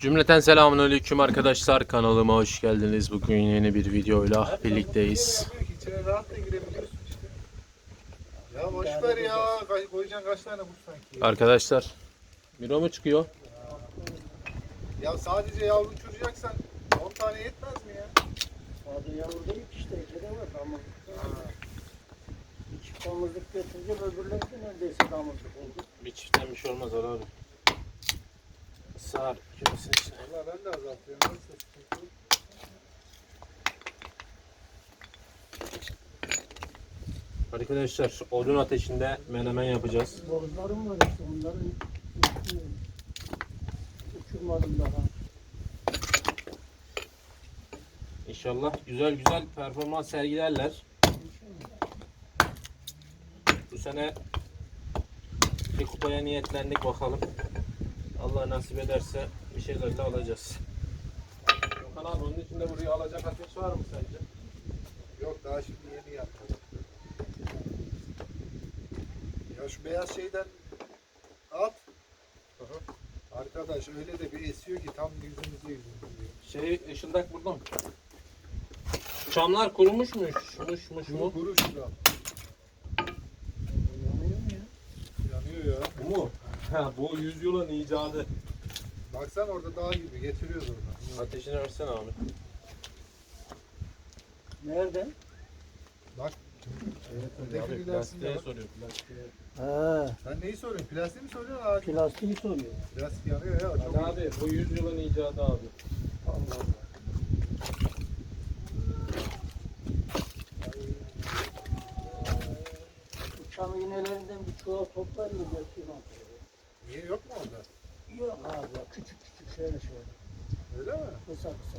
Cümleten selamünaleyküm arkadaşlar kanalıma hoş geldiniz. Bugün yeni bir videoyla birlikteyiz. Ya boş ver ya. Koyacaksın kaç tane bu sanki? Arkadaşlar Miro mu çıkıyor? Ya sadece yavru uçuracaksan 10 tane yetmez mi ya? Sadece yavru değil ki işte içeri var damızlık. Bir çift damızlık götürünce öbürleri de neredeyse damızlık oldu. Bir çiftten bir şey olmaz abi. Kimisi işte. Valla ben de azaltıyorum. Arkadaşlar odun ateşinde menemen yapacağız. Bozlarım var işte onları uçurmadım daha. İnşallah güzel güzel performans sergilerler. Bu sene bir kupaya niyetlendik bakalım. Allah nasip ederse bir şeyler de alacağız. Okan abi onun içinde buraya alacak ateş var mı sence? Yok daha şimdi yeni yaptım. Ya şu beyaz şeyden at. Arkadaş öyle de bir esiyor ki tam yüzümüze yüzümüze. Şey ışıldak burada mı? Çamlar kurumuşmuş, muş muş Kuru mu? kuru şurada. Yanıyor mu ya? Yanıyor ya. Bu mu? Ha, bu yüzyılın icadı. Baksan orada dağ gibi getiriyoruz oradan. Ateşini versene abi. Nerede? Bak. Hedefin Abi plastiğe soruyor. Plastiğe. He, Sen neyi soruyorsun? Plastiği mi soruyorsun ağacı? plastiği soruyor. Plastik yanıyor ya. Çok Ali abi bu yüzyılın icadı abi. Allah Allah. Uçan iğnelerinden bir çuval toplar mı götürüyorum. Niye yok mu orada? Yok abi ya küçük küçük şöyle şöyle. Öyle mi? Kısa kısa.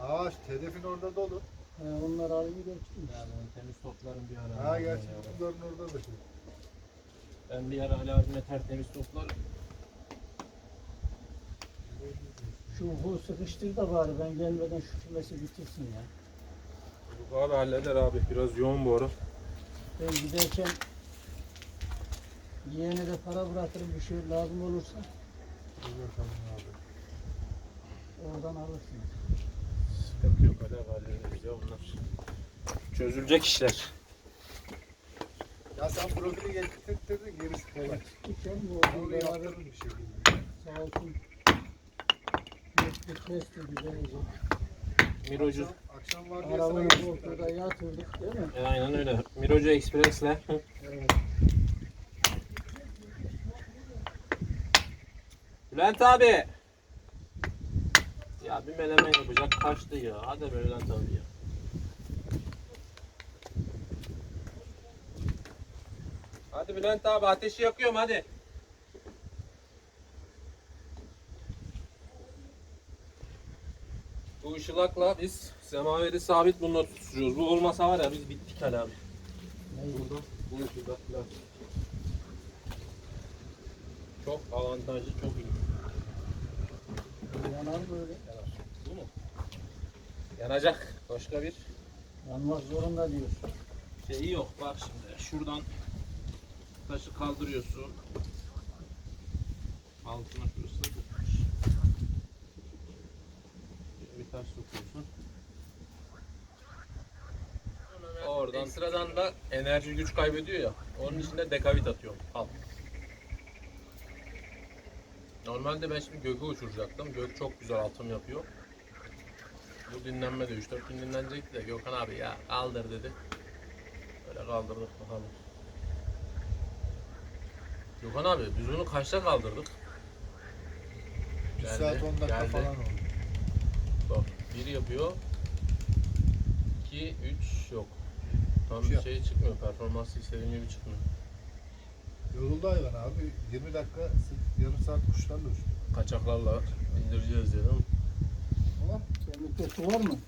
Ağaç, hedefin orada dolu. He, onları alayım götüreyim. Yani temiz toplarım bir ara. Ha gerçi bunların orada da şey. Ben bir ara Ali abime tertemiz toplarım. Şu bu sıkıştır da bari ben gelmeden şu kümesi bitirsin ya. Bu abi halleder abi. Biraz yoğun bu ara. Ben giderken yeğene de para bırakırım bir şey lazım olursa Dur bakalım abi. oradan alırsın. Sıkıntı yok abi hallederiz ya bunlar. Çözülecek işler. Ya sen profili getirttirdin gerisi kolay. Gideceğim Onu yoldan beraber yaptırırım bir şekilde. sağ olsun. Netlik testi güzelce. Mirocu. Akşam, akşam var diye sana Arabayı geçtik. koltuğa yatırdık değil mi? E, aynen öyle. Mirocu Express'le. Evet. Bülent abi. Ya bir menemen yapacak kaçtı ya. Hadi be Bülent abi ya. Hadi Bülent abi ateşi yakıyorum hadi. Bu ışılakla biz semaveri sabit bununla tutuyoruz. Bu olmasa var ya biz bittik hala abi. Neydi? Bu ışılakla. Çok avantajlı, çok iyi. Yanar böyle. Bu mu? Yanacak. Başka bir Yanmak zorunda diyor. şeyi yok. Bak şimdi şuradan taşı kaldırıyorsun. Altına şurası. Bir taş sokuyorsun. Oradan sıradan da enerji güç kaybediyor ya. Onun içinde dekavit atıyorum. Al. Normalde ben şimdi gökü uçuracaktım. Gök çok güzel altım yapıyor. Bu dinlenme de 3-4 gün dinlenecekti de Gökhan abi ya kaldır dedi. Öyle kaldırdık bakalım. Gökhan abi biz bunu kaçta kaldırdık? 1 Geldi, saat 10 dakika geldi. falan oldu. Bak bir yapıyor. 2, 3 yok. Tam bir yap. şey çıkmıyor. Performansı istediğim gibi çıkmıyor. Yoruldu hayvan abi. 20 dakika yarım saat kuşlarla uçtu. Kaçaklarla indireceğiz dedim. Ama Kemikte su var mı?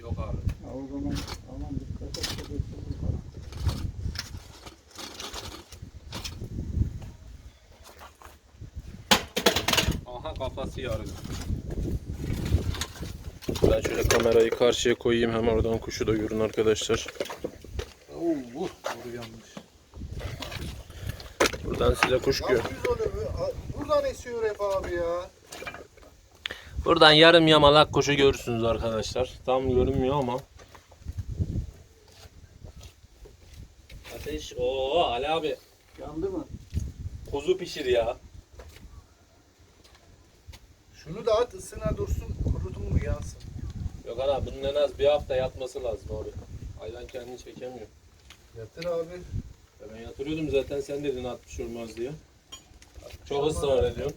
Yok abi. Ha, o zaman aman dikkat et. falan. Aha kafası yarıldı. Ben şöyle kamerayı karşıya koyayım hem oradan kuşu da görün arkadaşlar. Oo, bu boru Buradan size kuş gör. Nasıl yüz oluyor? bu? Buradan esiyor hep abi ya. Buradan yarım yamalak kuşu görürsünüz arkadaşlar. Tam görünmüyor ama. Ateş. Oo Ali abi. Yandı mı? Kuzu pişir ya. Şunu da at ısına dursun kurutun mu yansın. Yok ana bunun en az bir hafta yatması lazım abi. Hayvan kendini çekemiyor. Yatır abi. Ben yatırıyordum zaten sen dedin 60 olmaz diye. Çok ısrar. Bir şey olmaz.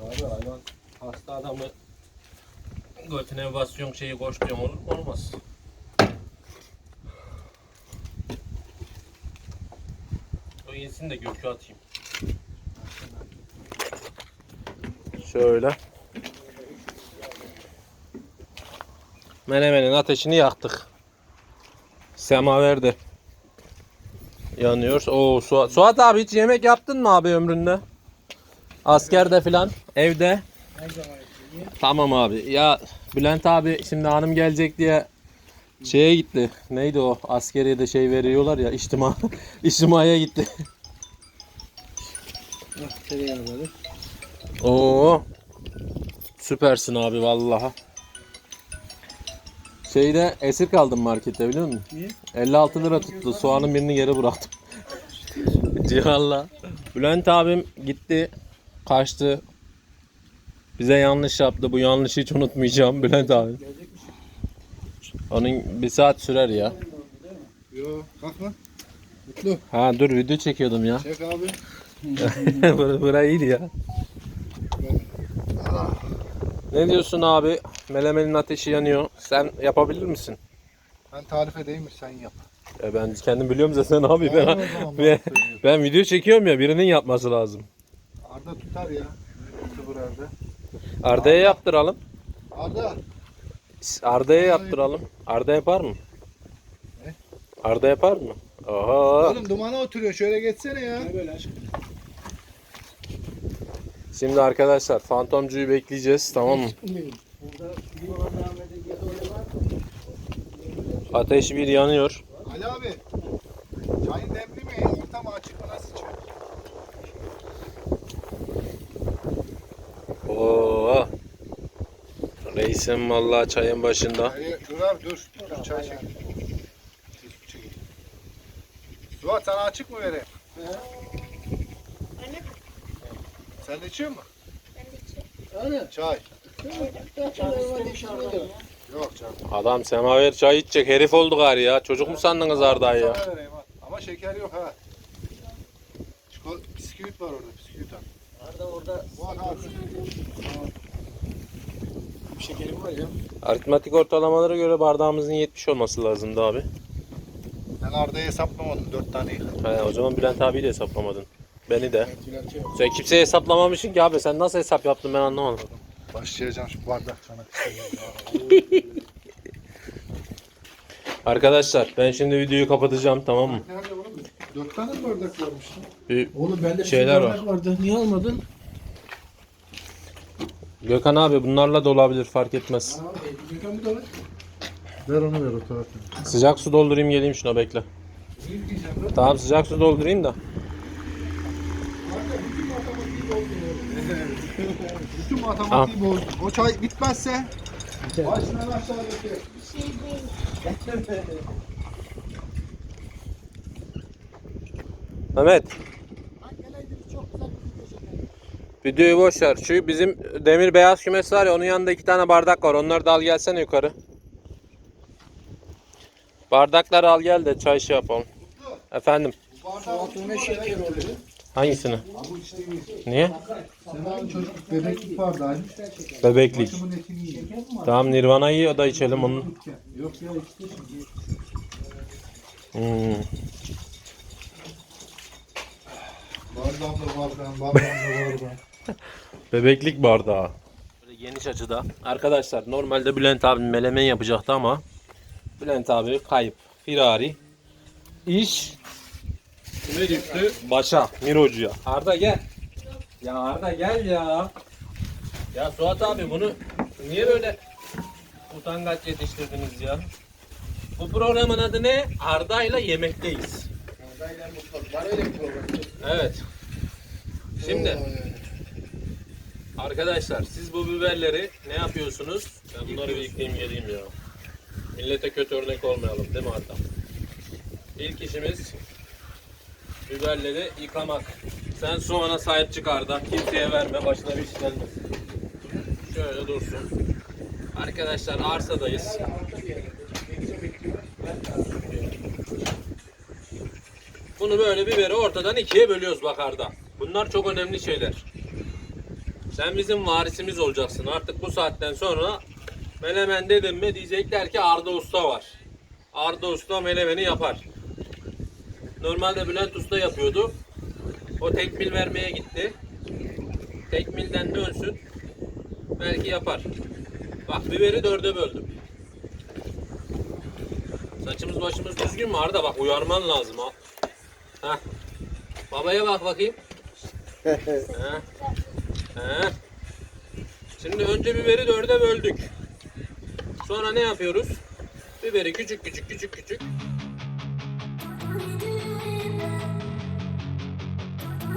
Abi hayvan hasta adamı götüne basıyorsun şeyi koş diyorsun olur mu? Olmaz. O insin de gökü atayım. Şöyle. Menemenin ateşini yaktık. Semaver de yanıyor. Oo Suat. Suat abi hiç yemek yaptın mı abi ömründe? Askerde filan, evde. Tamam abi. Ya Bülent abi şimdi hanım gelecek diye şeye gitti. Neydi o? Askeriye de şey veriyorlar ya içtima. içtimaya gitti. Oo. Süpersin abi vallahi. Şeyde esir kaldım markette biliyor musun? Niye? 56 lira tuttu. Soğanın birini geri bıraktım. Cihan'la. Bülent abim gitti. Kaçtı. Bize yanlış yaptı. Bu yanlışı hiç unutmayacağım Bülent abi. Onun bir saat sürer ya. Yo kalkma. Mutlu. Ha dur video çekiyordum ya. Çek abi. Bura, bura iyiydi ya. Ne diyorsun abi? Melemenin ateşi yanıyor. Sen yapabilir misin? Ben tarif edeyim mi sen yap. E ben kendim biliyorum zaten abi. Ben, Tamam, o zaman ben, söylüyor. ben video çekiyorum ya birinin yapması lazım. Arda tutar ya. Youtuber Arda. Arda'ya yaptıralım. Arda. Arda'ya yaptıralım. Arda yapar mı? Ne? Arda yapar mı? Oha. Oğlum dumana oturuyor. Şöyle geçsene ya. Ne böyle aşkım? Şimdi arkadaşlar fantomcuyu bekleyeceğiz tamam mı? Ateş bir yanıyor. Ali abi. Çayın demli mi? Orta mı açık mı? Nasıl içiyor? Oo. Reisim vallahi çayın başında. Hayır, dur abi dur. Dur çay çek. Suat sana açık mı vereyim? Sen de içiyor musun? Öyle. Çay. Yok canım. Adam semaver çay içecek herif oldu gari ya. Çocuk mu sandınız Arda'yı ya? Sana vereyim ha. Ama şeker yok ha. Çikol bisküvit var orada. Bisküvit al. Arada orada abi. bir şekerim var ya. Aritmatik ortalamalara göre bardağımızın 70 olması lazımdı abi. Ben Arda'yı hesaplamadım. Dört tane yıkadım. He, o zaman Bülent abiyi de hesaplamadın. Beni de. Sen kimseye hesaplamamışsın ki abi. Sen nasıl hesap yaptın ben anlamadım. Başlayacağım şu bardak sana. Arkadaşlar ben şimdi videoyu kapatacağım tamam mı? Nerede oğlum? Dört tane bardak varmış? lan? Bir Oğlum bende Şeyler şu bardak vardı. Niye almadın? Gökhan abi bunlarla da olabilir fark etmez. Abi, Gökhan bir dolar. Ver onu ver o tarafa. Sıcak su doldurayım geleyim şuna bekle. Tamam sıcak su doldurayım da. Arda bütün matematiği bozdu. Bütün matematiği bozdu. O çay bitmezse başından aşağı döküyor. Mehmet. Videoyu boş ver. Şu bizim demir beyaz kümes var ya onun yanında iki tane bardak var. Onları da al gelsene yukarı. Bardakları al gel de çay şey yapalım. Efendim Bu şeker oluyor. Hangisini? Niye? Bebeklik bardağıymış. Bebeklik. Başımın etini yiyor. Tamam Nirvana iyi o da içelim onu. Yok ya işte şimdi. Bardağım da bardağım, bardağım da bardağım. Bebeklik bardağı. Böyle geniş açıda. Arkadaşlar normalde Bülent abi melemen yapacaktı ama Bülent abi kayıp. Firari. İş kime düştü? Başa. Mirocu'ya. Arda gel. Ya Arda gel ya. Ya Suat abi bunu niye böyle utangaç yetiştirdiniz ya? Bu programın adı ne? Arda ile yemekteyiz. Aynen mutfak. Var öyle bir program. Evet. Şimdi arkadaşlar siz bu biberleri ne yapıyorsunuz? Ben bunları bir yıkayayım geleyim ya. Millete kötü örnek olmayalım değil mi Arda? İlk işimiz biberleri yıkamak. Sen soğana sahip çık Arda. Kimseye verme. Başına bir iş gelmesin. Şöyle dursun. Arkadaşlar arsadayız. Bunu böyle biberi ortadan ikiye bölüyoruz bak Arda. Bunlar çok önemli şeyler. Sen bizim varisimiz olacaksın. Artık bu saatten sonra menemen dedim mi diyecekler ki Arda Usta var. Arda Usta menemeni yapar. Normalde Bülent Usta yapıyordu. O tekmil vermeye gitti. Tekmilden dönsün. Belki yapar. Bak biberi dörde böldüm. Saçımız başımız düzgün mü Arda? Bak uyarman lazım ha. Heh. Babaya bak bakayım. Heh. Heh. Şimdi önce biberi dörde böldük. Sonra ne yapıyoruz? Biberi küçük küçük küçük küçük.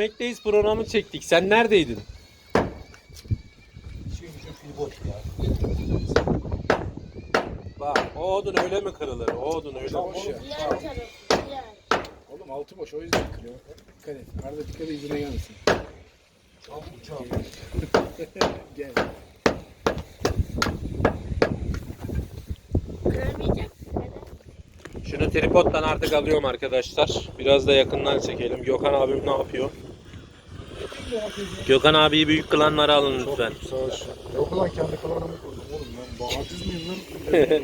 Yemekteyiz programı çektik. Sen neredeydin? Bak o odun öyle mi kırılır? O odun öyle mi? Boş ya. Diğer tarafı, diğer. Oğlum altı boş o yüzden kırıyor. Dikkat et. Arada dikkat et yüzüne gelmesin. Gel. Kıramayacak. Şunu tripoddan artık alıyorum arkadaşlar. Biraz da yakından çekelim. Gökhan abim ne yapıyor? Gökhan abiyi büyük kılanlara alın lütfen. Savaş. Yok lan kendi klanımı kurdum oğlum ben bağımsız mıyım lan?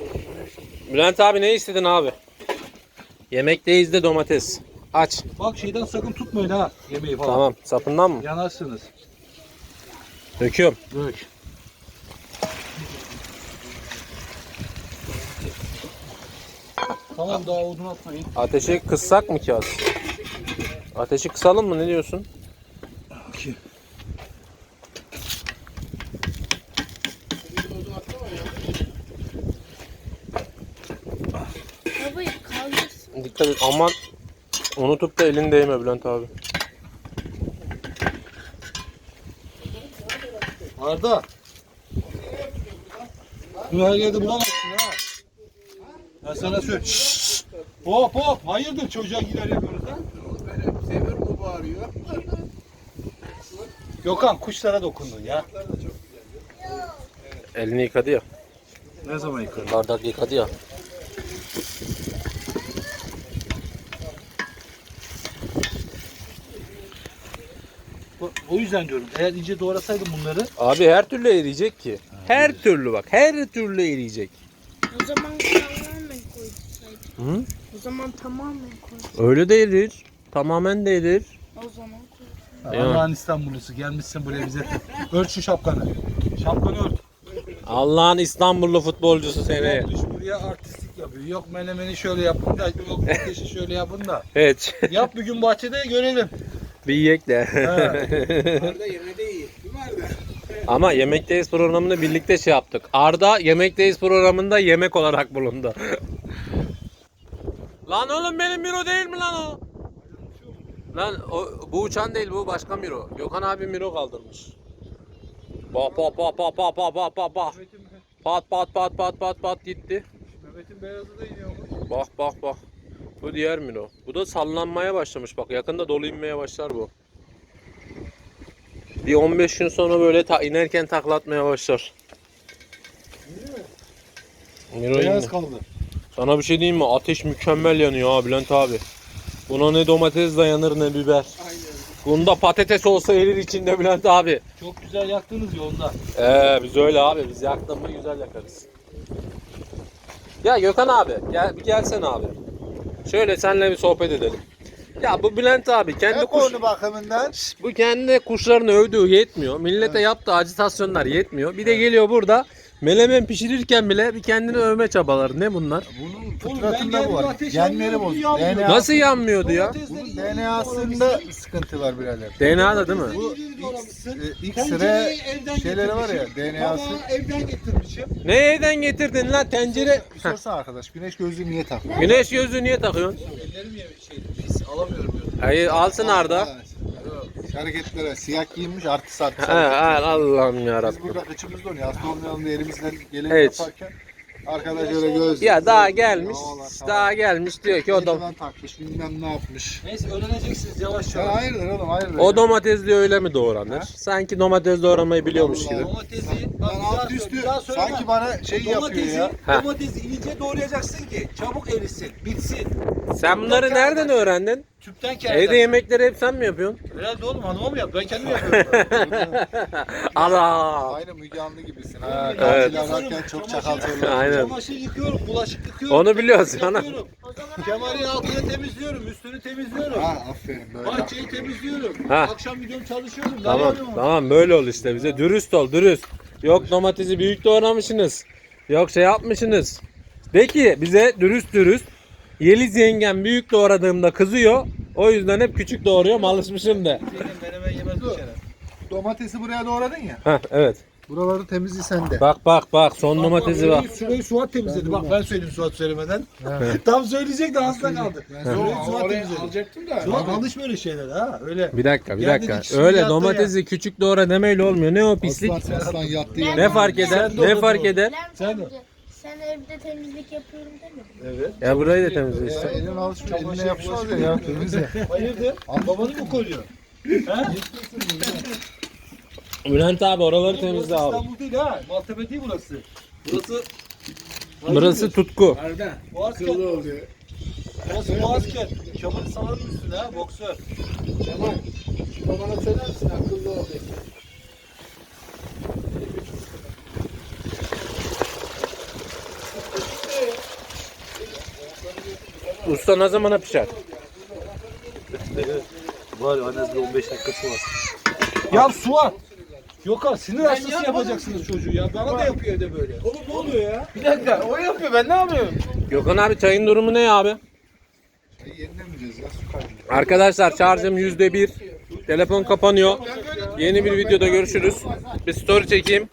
Bülent abi ne istedin abi? Yemekteyiz de domates. Aç. Bak şeyden sakın tutmayın ha yemeği falan. Tamam. Sapından mı? Yanarsınız. Döküyorum. Dök. Tamam daha odun atmayın. Ateşi kıssak mı ki az? Ateşi kısalım mı? Ne diyorsun? Baba kaldırsın. Dikkat et. Aman unutup da elin değme Bülent abi. Arda. Bunu her yerde bulamazsın ha. Ben sana söyleyeyim. Şşş. Hop hop. Hayırdır çocuğa gider yapıyoruz ha? Seviyor mu bağırıyor? Gökhan kuşlara dokundun ya. Elini yıkadı ya. Ne zaman yıkadın? Bardak yıkadı ya. Bu- O yüzden diyorum. Eğer ince doğrasaydın bunları. Abi her türlü eriyecek ki. Her türlü bak. Her türlü eriyecek. O zaman tamamen koysaydın. Hı? O zaman tamamen koy. Öyle de erir. Tamamen de erir. O zaman. Allah'ın İstanbullusu gelmişsin buraya bize. ört şu şapkanı. Şapkanı ört. Allah'ın İstanbullu futbolcusu seni. Düş buraya artistlik yapıyor. Yok menemeni şöyle yapın da yok ateşi şöyle yapın da. Evet. Yap bir gün bahçede görelim. bir yiyek de. Ama Yemekteyiz programını birlikte şey yaptık. Arda Yemekteyiz programında yemek olarak bulundu. lan oğlum benim Miro değil mi lan o? Lan o, bu uçan değil bu başka Miro. Gökhan abi Miro kaldırmış. Bak bak bak bak bak bak bak bak bak. Pat pat pat pat pat pat gitti. Mehmet'in beyazı da iniyormuş. Bak bak bak. Bu diğer Miro. Bu da sallanmaya başlamış bak. Yakında dolu inmeye başlar bu. Bir 15 gün sonra böyle ta inerken taklatmaya başlar. Miro Beyaz indi. kaldı. Sana bir şey diyeyim mi? Ateş mükemmel yanıyor ha Bülent abi. Buna ne domates dayanır ne biber. Bunda patates olsa erir içinde Bülent abi. Çok güzel yaktınız yolda. Ee biz öyle abi. Biz yaktın mı güzel yakarız. Ya Gökhan abi gel bir gelsene abi. Şöyle seninle bir sohbet edelim. Ya bu Bülent abi kendi Ne kuş, bakımından? bu kendi kuşlarını övdüğü yetmiyor. Millete yaptığı acitasyonlar yetmiyor. Bir de geliyor burada melemen pişirirken bile bir kendini övme çabaları. Ne bunlar? Bunun fıtratında bu var. Genleri yanmıyor, bozuk. DNA Nasıl yanmıyordu ya? Bunun DNA'sında sıkıntı var birader. DNA'da değil mi? Bu X, e, X-ray şeyleri var ya DNA'sı. evden getirmişim. Ne evden getirdin lan tencere? Bir sorsana arkadaş güneş gözlüğü niye takıyor? Güneş gözlüğü niye takıyorsun? Ellerim ya şey pis alamıyorum diyor. Hayır alsın Arda. Hareketlere siyah giyinmiş artist artist. Ha, ha, Allah'ım Biz yarabbim. burada kıçımızda oynuyor. Hasta olmayalım diye elimizden geleni Evet. yaparken arkadaş öyle göz. Ya daha gelmiş, daha gelmiş diyor ki o, dom Önceden takmış bilmem ne yapmış. Neyse öğreneceksiniz yavaş Ya yavaş. hayırdır oğlum hayırdır. o domatesli öyle mi doğranır? Ha? Sanki domates doğramayı biliyormuş gibi. Domatesi Ben bak bir daha alt söyle, üstü bir daha söyleme. sanki bana şey yapıyor Domatesi, ya. Ha. domatesi ince doğrayacaksın ki çabuk erisin, bitsin. Sen bunları nereden öğrendin? Tüpten kağıt. Evde yemekleri hep sen mi yapıyorsun? Herhalde oğlum hanıma mı yap? Ben kendim yapıyorum. Ana! Aynı Müge Anlı gibisin. Ha, Evet. ararken çok çakal söylüyor. Aynen. Çamaşır yıkıyorum, bulaşık yıkıyorum. Onu biliyoruz temizlik ana. yapıyorum. Kemal'in altını temizliyorum, üstünü temizliyorum. Ha aferin böyle. Bahçeyi temizliyorum. Ha. Akşam gidiyorum çalışıyorum. Tamam, yapıyorum? tamam böyle ol işte bize. Dürüst ol, dürüst. Yok domatesi büyük doğramışsınız. Yok şey yapmışsınız. De ki bize dürüst dürüst. Yeliz yengem büyük doğradığımda kızıyor. O yüzden hep küçük doğruyorum alışmışım kere. Domatesi buraya doğradın ya. Heh, evet. Buraları temizli sende. Bak bak bak son domatesi bak. Şurayı Suat temizledi. Bak ben söyleyeyim Suat söylemeden. Tam söyleyecek de hasta kaldı. Ben Suat temizledi. alacaktım da. Suat alış böyle şeyler ha. Öyle. Bir dakika bir dakika. dikişini Öyle yattı domatesi küçük doğra demeyle olmuyor. Ne o pislik? Aslan, aslan yattı Ne Ne fark eder? Ne fark eder? Sen, de. Sen evde temizlik yapıyorum demedin. Evet. Ya burayı da temizle Ya işte. elin alışmış eline yapışmaz ya ya temiz ya. Hayırdır? Babanı mı koruyor? Ha? Bülent abi oraları Burası temizle abi. İstanbul değil ha. Maltepe değil burası. Burası Burası tutku. bu asker. Burası bu asker. Kemal salanın üstüne ha boksör. Kemal, babana söyler misin akıllı ol Usta ne zamana pişer? Var en az bir 15 dakikası var. Ya Suat. Yok abi sinir hastası yapacaksınız çocuğu ya. Bana da yapıyor evde böyle. Oğlum ne oluyor ya? Bir dakika o yapıyor ben ne yapıyorum? Gökhan abi çayın durumu ne abi? Yenilemeyeceğiz ya su kaybı. Arkadaşlar şarjım yüzde bir. Telefon kapanıyor. Yeni bir videoda görüşürüz. Bir story çekeyim.